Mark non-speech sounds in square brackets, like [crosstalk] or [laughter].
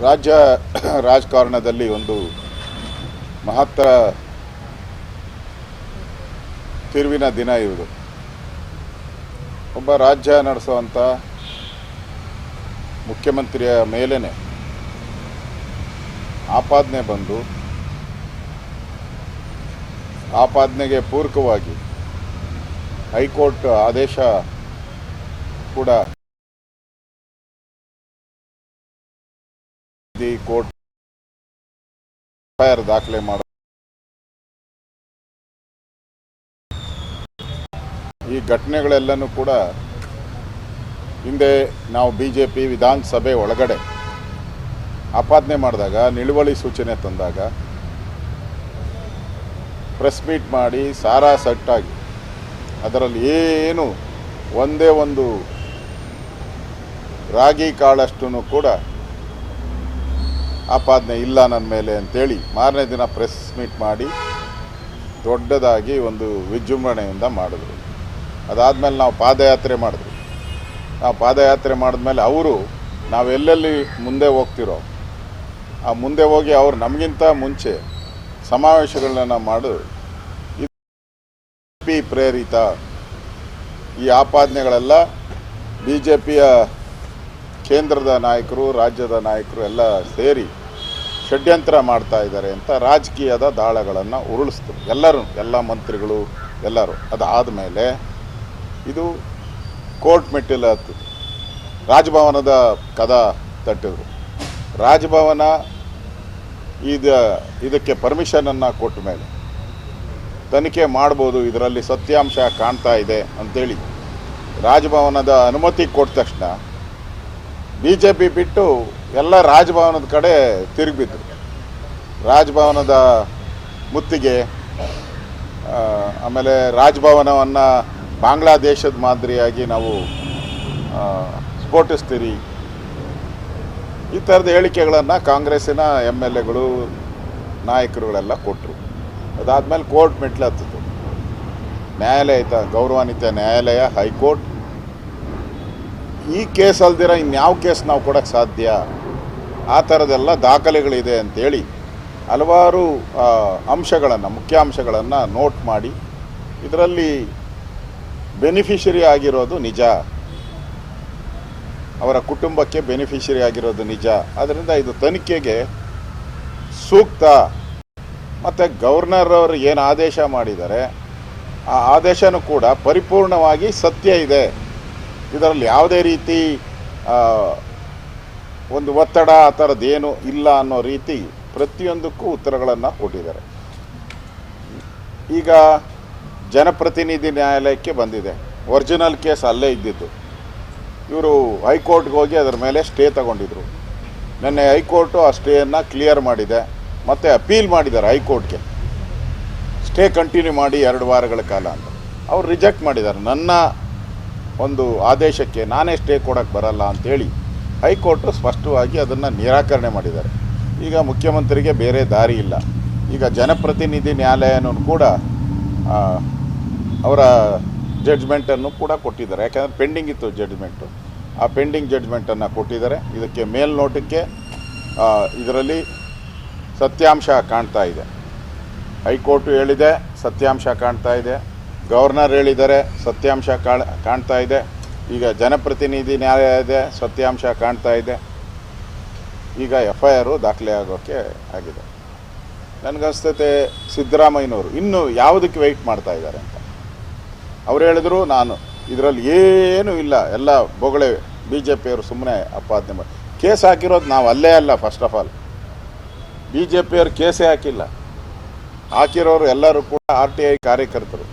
ರಾಜ್ಯ [coughs] ರಾಜಕಾರಣದಲ್ಲಿ ಒಂದು ಮಹತ್ತರ ತಿರುವಿನ ದಿನ ಇವುದು ಒಬ್ಬ ರಾಜ್ಯ ನಡೆಸುವಂಥ ಮುಖ್ಯಮಂತ್ರಿಯ ಮೇಲೇ ಆಪಾದನೆ ಬಂದು ಆಪಾದನೆಗೆ ಪೂರಕವಾಗಿ ಹೈಕೋರ್ಟ್ ಆದೇಶ ಕೂಡ ಈ ಕೋರ್ಟ್ ಎಫ್ಐಆರ್ ದಾಖಲೆ ಮಾಡ. ಈ ಘಟನೆಗಳೆಲ್ಲನೂ ಕೂಡ ಹಿಂದೆ ನಾವು ಬಿ ಜೆ ಪಿ ವಿಧಾನಸಭೆ ಒಳಗಡೆ ಆಪಾದನೆ ಮಾಡಿದಾಗ, ನಿಲುವಳಿ ಸೂಚನೆ ತಂದಾಗ, ಪ್ರೆಸ್ ಮೀಟ್ ಮಾಡಿ ಸಾರಾ ಸಟ್ಟಾಗಿ ಅದರಲ್ಲಿ ಏನು ಒಂದೇ ಒಂದು ರಾಗಿ ಕಾಳಷ್ಟು ಕೂಡ ಆಪಾದನೆ ಇಲ್ಲ ನನ್ನ ಮೇಲೆ ಅಂತೇಳಿ ಮಾರನೇ ದಿನ ಪ್ರೆಸ್ ಮೀಟ್ ಮಾಡಿ ದೊಡ್ಡದಾಗಿ ಒಂದು ವಿಜೃಂಭಣೆಯಿಂದ ಮಾಡಿದ್ರು. ಅದಾದಮೇಲೆ ನಾವು ಪಾದಯಾತ್ರೆ ಮಾಡಿದ್ವಿ. ನಾವು ಪಾದಯಾತ್ರೆ ಮಾಡಿದ್ಮೇಲೆ ಅವರು ನಾವು ಎಲ್ಲೆಲ್ಲಿ ಮುಂದೆ ಹೋಗ್ತಿರೋ, ಆ ಮುಂದೆ ಹೋಗಿ ಅವರು ನಮಗಿಂತ ಮುಂಚೆ ಸಮಾವೇಶಗಳನ್ನ ಮಾಡು ಪಿ ಪ್ರೇರಿತ ಈ ಆಪಾದನೆಗಳೆಲ್ಲ ಬಿ ಜೆ ಪಿಯ ಕೇಂದ್ರದ ನಾಯಕರು, ರಾಜ್ಯದ ನಾಯಕರು ಎಲ್ಲ ಸೇರಿ ಷಡ್ಯಂತ್ರ ಮಾಡ್ತಾ ಇದ್ದಾರೆ ಅಂತ ರಾಜಕೀಯದ ದಾಳಗಳನ್ನು ಉರುಳಿಸ್ತು. ಎಲ್ಲರೂ, ಎಲ್ಲ ಮಂತ್ರಿಗಳು, ಎಲ್ಲರೂ. ಅದಾದ ಮೇಲೆ ಇದು ಕೋರ್ಟ್ ಮೆಟ್ಟಿಲ ರಾಜಭವನದ ಕದ ತಟ್ಟಿದ್ರು. ರಾಜಭವನ ಇದ, ಇದಕ್ಕೆ ಪರ್ಮಿಷನನ್ನು ಕೊಟ್ಟ ಮೇಲೆ ತನಿಖೆ ಮಾಡ್ಬೋದು, ಇದರಲ್ಲಿ ಸತ್ಯಾಂಶ ಕಾಣ್ತಾ ಇದೆ ಅಂತೇಳಿ ರಾಜಭವನದ ಅನುಮತಿ ಕೊಟ್ಟ ತಕ್ಷಣ ಬಿ ಜೆ ಪಿ ಬಿಟ್ಟು ಎಲ್ಲ ರಾಜಭವನದ ಕಡೆ ತಿರುಗಿಬಿದ್ರು ರಾಜಭವನದ ಮುತ್ತಿಗೆ ಆಮೇಲೆ ರಾಜಭವನವನ್ನು ಬಾಂಗ್ಲಾದೇಶದ ಮಾದರಿಯಾಗಿ ನಾವು ಸ್ಫೋಟಿಸ್ತೀರಿ. ಈ ಥರದ ಹೇಳಿಕೆಗಳನ್ನು ಕಾಂಗ್ರೆಸ್ಸಿನ ಎಂ ಎಲ್ ಎಗಳು, ನಾಯಕರುಗಳೆಲ್ಲ ಕೊಟ್ಟರು ಅದಾದಮೇಲೆ ಕೋರ್ಟ್ ಮೆಟ್ಲು ಹತ್ತಿತು ನ್ಯಾಯಾಲಯ ಐತ ಗೌರವಾನ್ವಿತ ನ್ಯಾಯಾಲಯ, ಹೈಕೋರ್ಟ್. ಈ ಕೇಸ್ ಅಲ್ದಿರ ಇನ್ಯಾವ ಕೇಸ್ ನಾವು ಕೊಡೋಕ್ಕೆ ಸಾಧ್ಯ? ಆ ಥರದೆಲ್ಲ ದಾಖಲೆಗಳಿದೆ ಅಂತೇಳಿ ಹಲವಾರು ಅಂಶಗಳನ್ನು, ಮುಖ್ಯಾಂಶಗಳನ್ನು ನೋಟ್ ಮಾಡಿ ಇದರಲ್ಲಿ ಬೆನಿಫಿಷರಿ ಆಗಿರೋದು ನಿಜ. ಅವರ ಕುಟುಂಬಕ್ಕೆ ಬೆನಿಫಿಷರಿ ಆಗಿರೋದು ನಿಜ. ಅದರಿಂದ ಇದು ತನಿಖೆಗೆ ಸೂಕ್ತ. ಮತ್ತು ಗವರ್ನರ್ ಅವರು ಏನು ಆದೇಶ ಮಾಡಿದ್ದಾರೆ, ಆ ಆದೇಶನೂ ಕೂಡ ಪರಿಪೂರ್ಣವಾಗಿ ಸತ್ಯ ಇದೆ. ಇದರಲ್ಲಿ ಯಾವುದೇ ರೀತಿ ಒಂದು ಒತ್ತಡ, ಆ ಥರದ್ದೇನು ಇಲ್ಲ ಅನ್ನೋ ರೀತಿ ಪ್ರತಿಯೊಂದಕ್ಕೂ ಉತ್ತರಗಳನ್ನು ಕೊಟ್ಟಿದ್ದಾರೆ. ಈಗ ಜನಪ್ರತಿನಿಧಿ ನ್ಯಾಯಾಲಯಕ್ಕೆ ಬಂದಿದೆ. ಒರಿಜಿನಲ್ ಕೇಸ್ ಅಲ್ಲೇ ಇದ್ದಿದ್ದು. ಇವರು ಹೈಕೋರ್ಟ್ಗೆ ಹೋಗಿ ಅದರ ಮೇಲೆ ಸ್ಟೇ ತಗೊಂಡಿದ್ರು. ನಿನ್ನೆ ಹೈಕೋರ್ಟು ಆ ಸ್ಟೇಯನ್ನು ಕ್ಲಿಯರ್ ಮಾಡಿದೆ. ಮತ್ತು ಅಪೀಲ್ ಮಾಡಿದ್ದಾರೆ ಹೈಕೋರ್ಟ್ಗೆ. ಸ್ಟೇ ಕಂಟಿನ್ಯೂ ಮಾಡಿ ಎರಡು ವಾರಗಳ ಕಾಲ ಅಂತ. ಅವ್ರು ರಿಜೆಕ್ಟ್ ಮಾಡಿದ್ದಾರೆ. ನನ್ನ ಒಂದು ಆದೇಶಕ್ಕೆ ನಾನೇ ಸ್ಟೇ ಕೊಡೋಕ್ಕೆ ಬರಲ್ಲ ಅಂತೇಳಿ ಹೈಕೋರ್ಟು ಸ್ಪಷ್ಟವಾಗಿ ಅದನ್ನು ನಿರಾಕರಣೆ ಮಾಡಿದ್ದಾರೆ. ಈಗ ಮುಖ್ಯಮಂತ್ರಿಗೆ ಬೇರೆ ದಾರಿ ಇಲ್ಲ. ಈಗ ಜನಪ್ರತಿನಿಧಿ ನ್ಯಾಯಾಲಯನೂ ಕೂಡ ಅವರ ಜಡ್ಜ್ಮೆಂಟನ್ನು ಕೂಡ ಕೊಟ್ಟಿದ್ದಾರೆ. ಯಾಕಂದರೆ ಪೆಂಡಿಂಗ್ ಇತ್ತು ಜಡ್ಜ್ಮೆಂಟು. ಆ ಪೆಂಡಿಂಗ್ ಜಡ್ಜ್ಮೆಂಟನ್ನು ಕೊಟ್ಟಿದ್ದಾರೆ. ಇದಕ್ಕೆ ಮೇಲ್ನೋಟಕ್ಕೆ ಇದರಲ್ಲಿ ಸತ್ಯಾಂಶ ಕಾಣ್ತಾ ಇದೆ. ಹೈಕೋರ್ಟು ಹೇಳಿದೆ, ಸತ್ಯಾಂಶ ಕಾಣ್ತಾ ಇದೆ. ಗವರ್ನರ್ ಹೇಳಿದ್ದಾರೆ, ಸತ್ಯಾಂಶ ಕಾಣ್ ಕಾಣ್ತಾ ಇದೆ. ಈಗ ಜನಪ್ರತಿನಿಧಿ ನ್ಯಾಯ ಇದೆ, ಸತ್ಯಾಂಶ ಕಾಣ್ತಾ ಇದೆ. ಈಗ ಎಫ್ ಐ ಆರು ದಾಖಲೆ ಆಗೋಕ್ಕೆ ಆಗಿದೆ. ನನಗನ್ಸ್ತತೆ ಸಿದ್ದರಾಮಯ್ಯನವರು ಇನ್ನೂ ಯಾವುದಕ್ಕೆ ವೆಯ್ಟ್ ಮಾಡ್ತಾ ಇದ್ದಾರೆ ಅಂತ. ಅವ್ರು ಹೇಳಿದ್ರು, ನಾನು ಇದರಲ್ಲಿ ಏನೂ ಇಲ್ಲ, ಎಲ್ಲ ಬೊಗಳೆ ಬಿ ಜೆ ಪಿಯವರು ಸುಮ್ಮನೆ ಅಪಾದನೆ ಮಾಡಿ. ಕೇಸ್ ಹಾಕಿರೋದು ನಾವು ಅಲ್ಲೇ ಅಲ್ಲ first of all B J ಪಿಯವರು ಕೇಸೇ ಹಾಕಿಲ್ಲ. ಹಾಕಿರೋರು ಎಲ್ಲರೂ ಕೂಡ ಆರ್ ಟಿ ಐ ಕಾರ್ಯಕರ್ತರು.